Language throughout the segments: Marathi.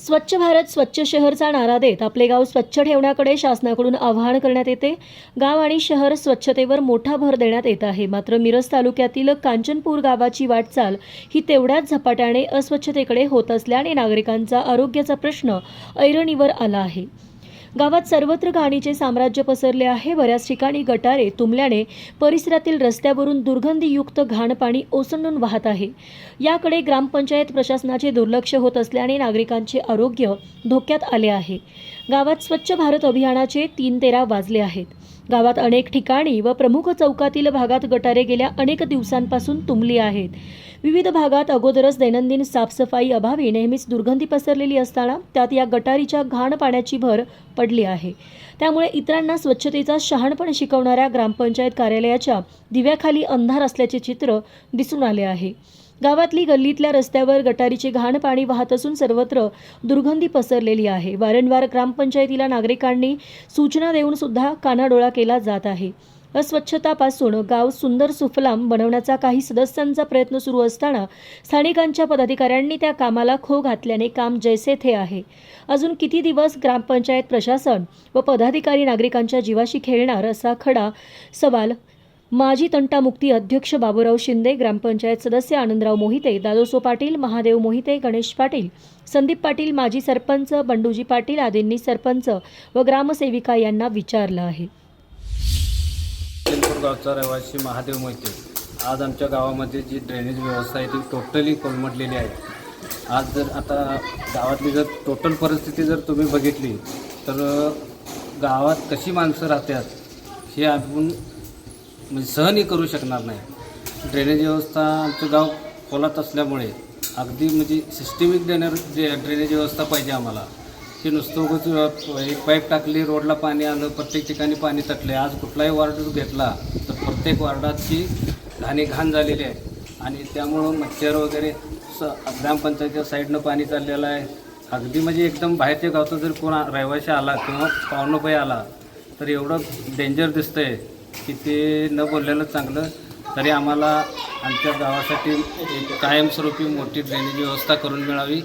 स्वच्छ भारत स्वच्छ शहरचा नारा देत आपले गाव स्वच्छ ठेवण्याकडे शासनाकडून आवाहन करण्यात येते. गाव आणि शहर स्वच्छतेवर मोठा भर देण्यात येत आहे. मात्र मिरज तालुक्यातील कांचनपूर गावाची वाटचाल ही तेवढ्याच झपाट्याने अस्वच्छतेकडे होत असल्याने नागरिकांचा आरोग्याचा प्रश्न ऐरणीवर आला आहे. गावात सर्वत्र घाणीचे साम्राज्य पसरले आहे. बऱ्याच ठिकाणी गटारे तुंबल्याने परिसरातील रस्त्यावरून दुर्गंधीयुक्त घाण पाणी ओसंडून वाहत आहे. याकडे ग्रामपंचायत प्रशासनाचे दुर्लक्ष होत असल्याने नागरिकांचे आरोग्य धोक्यात आले आहे. गावात स्वच्छ भारत अभियानाचे तीन तेरा वाजले आहेत. गावात अनेक ठिकाणी व प्रमुख चौकातील भागात गटारे गेल्या अनेक दिवसांपासून तुंबली आहेत. विविध भागात अगोदरच दैनंदिन साफसफाई अभावी नेहमीच दुर्गंधी पसरलेली असताना त्यात या गटारीच्या घाण पाण्याची भर पडली आहे. त्यामुळे इतरांना स्वच्छतेचा शहाणपण शिकवणाऱ्या ग्रामपंचायत कार्यालयाच्या दिव्याखाली अंधार असल्याचे चित्र दिसून आले आहे. गावातली गल्लीतल्या रस्त्यावर गटारीचे घाण पाणी वाहत असून सर्वत्र दुर्गंधी पसरलेली आहे. वारंवार ग्रामपंचायतीला नागरिकांनी सूचना देऊन सुद्धा कानाडोळा केला जात आहे. अस्वच्छतापासून गाव सुंदर सुफलाम बनवण्याचा काही सदस्यांचा प्रयत्न सुरू असताना स्थानिकांच्या पदाधिकाऱ्यांनी त्या कामाला खो घातल्याने काम जैसे थे आहे. अजून किती दिवस ग्रामपंचायत प्रशासन व पदाधिकारी नागरिकांच्या जीवाशी खेळणार असा खडा सवाल माजी तंटामुक्ती अध्यक्ष बाबूराव शिंदे ग्रामपंचायत सदस्य आनंदराव मोहिते दादोसो पाटील महादेव मोहिते गणेश पाटील संदीप पाटील माजी सरपंच बंडूजी पाटील आदींनी सरपंच व ग्रामसेविका यांना विचारलं आहे. गावचा रहिवासी महादेव मोहिते. आज आमच्या गावामध्ये जी ड्रेनेज व्यवस्था आहे ती टोटली कोलमडलेली आहे. आज जर आता गावातली जर टोटल परिस्थिती जर तुम्ही बघितली तर गावात कशी माणसं राहतात हे आपण म्हणजे सहनही करू शकणार नाही. ड्रेनेज व्यवस्था आमचं गाव खोलात असल्यामुळे अगदी म्हणजे सिस्टमिक ड्रेनर जे ड्रेनेज व्यवस्था पाहिजे आम्हाला. की नुसतं उगच एक पाईप टाकली रोडला पाणी आलं प्रत्येक ठिकाणी पाणी तटले आज कुठलाही वार्ड घेतला तर प्रत्येक वार्डाची घाणी घाण झालेली आहे. आणि त्यामुळं मच्छर वगैरे स ग्रामपंचायतीच्या साईडनं पाणी चाललेलं आहे. अगदी म्हणजे एकदम बाहेरच्या गावचा जर कोण रहिवाशी आला किंवा पाहुणोबाई आला तर एवढं डेंजर दिसतं आहे की ते न बोललेलं चांगलं. तरी आम्हाला आमच्या गावासाठी एक कायमस्वरूपी मोठी ड्रेनेज व्यवस्था करून मिळावी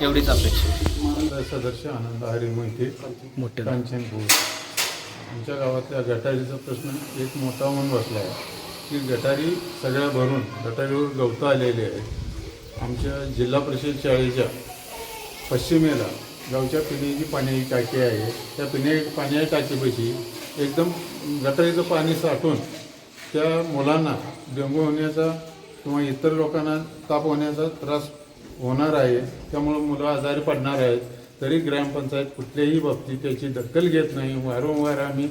एवढीच अपेक्षा. सदस्य आनंद हरी मोहिते कांचनपूर आमच्या गावातल्या गटारीचा प्रश्न एक मोठा होऊन बसला आहे की गटारी सगळ्या भरून गटारीवर गवतं आलेली आहे. आमच्या जिल्हा परिषद शाळेच्या पश्चिमेला गावच्या पिण्याची पाण्याची टाकी आहे. त्या पिण्या पाण्याच्या टाकीपाशी एकदम गटारीचं पाणी साठून त्या मुलांना डेंगू होण्याचा किंवा इतर लोकांना ताप होण्याचा त्रास होणार आहे. त्यामुळं मुलं आजारी पडणार आहेत. तरी ग्रामपंचायत कुठल्याही बाबतीत त्याची दखल घेत नाही. वारंवार आम्ही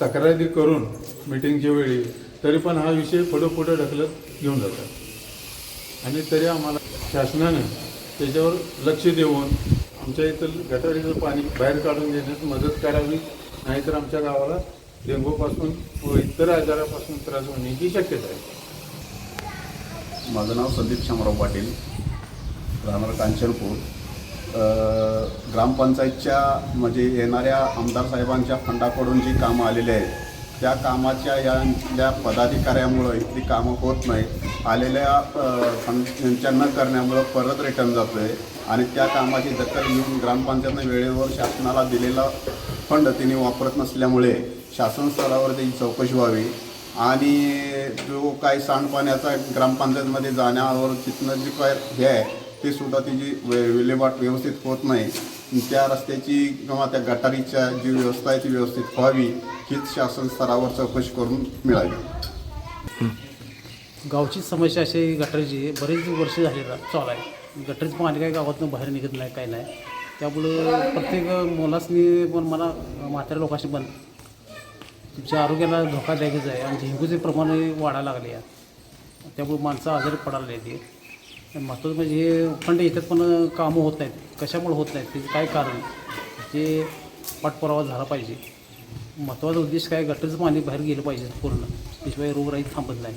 तक्रारी करून मिटिंगच्या वेळी तरी पण हा विषय पुढं पुढं ढकलत घेऊन जातात. आणि तरी आम्हाला शासनाने त्याच्यावर लक्ष देऊन आमच्या इथं गटारीचं पाणी बाहेर काढून घेण्यास मदत करावी नाहीतर आमच्या गावाला डेंगूपासून व इतर आजारापासून त्रास होण्याची शक्यता आहे. माझं नाव संदीप शामराव पाटील राहणार कांचनपूर. ग्रामपंचायतच्या म्हणजे येणाऱ्या आमदार साहेबांच्या फंडाकडून जी कामं आलेली आहेत त्या कामाच्या या पदाधिकाऱ्यामुळं इथली कामं होत नाही आलेल्या अ, न करण्यामुळं परत रिटर्न जातो आहे आणि त्या कामाची दखल घेऊन ग्रामपंचायतनं वेळेवर शासनाला दिलेला फंड तिने वापरत नसल्यामुळे शासन स्तरावर त्याची चौकशी व्हावी. आणि जो काही सांडपाण्याचा ग्रामपंचायतमध्ये जाण्यावर तिथनं जी काय हे आहे ते सुद्धा तिची वे विल्हेवाट व्यवस्थित होत नाही. त्या रस्त्याची किंवा त्या गटारीच्या जी व्यवस्था आहे ती व्यवस्थित व्हावी हीच शासन स्तरावर चौकशी करून मिळावी. गावची समस्या अशी गटारीची बरेच वर्ष झाले चालू आहे. गटारीचं पाणी काही गावातून बाहेर निघत नाही काही नाही. त्यामुळं प्रत्येक मुलासनी पण मला म्हाताऱ्या लोकांशी पण तुमच्या आरोग्याला धोका धोकादायकच आहे आणि डेंग्यूचे प्रमाणही वाढायला लागले आहे त्यामुळे माणसं आजारी पडायला येते महत्त्वाचं म्हणजे हे उखंड येतात पण कामं होत नाहीत. कशामुळे होत नाहीत? त्याचं काय कारण? ते पाठपुरावा झाला पाहिजे. महत्त्वाचा उद्देश काय? गटरचं पाणी बाहेर गेलं पाहिजे पूर्ण. त्याशिवाय रोगराई थांबत नाही.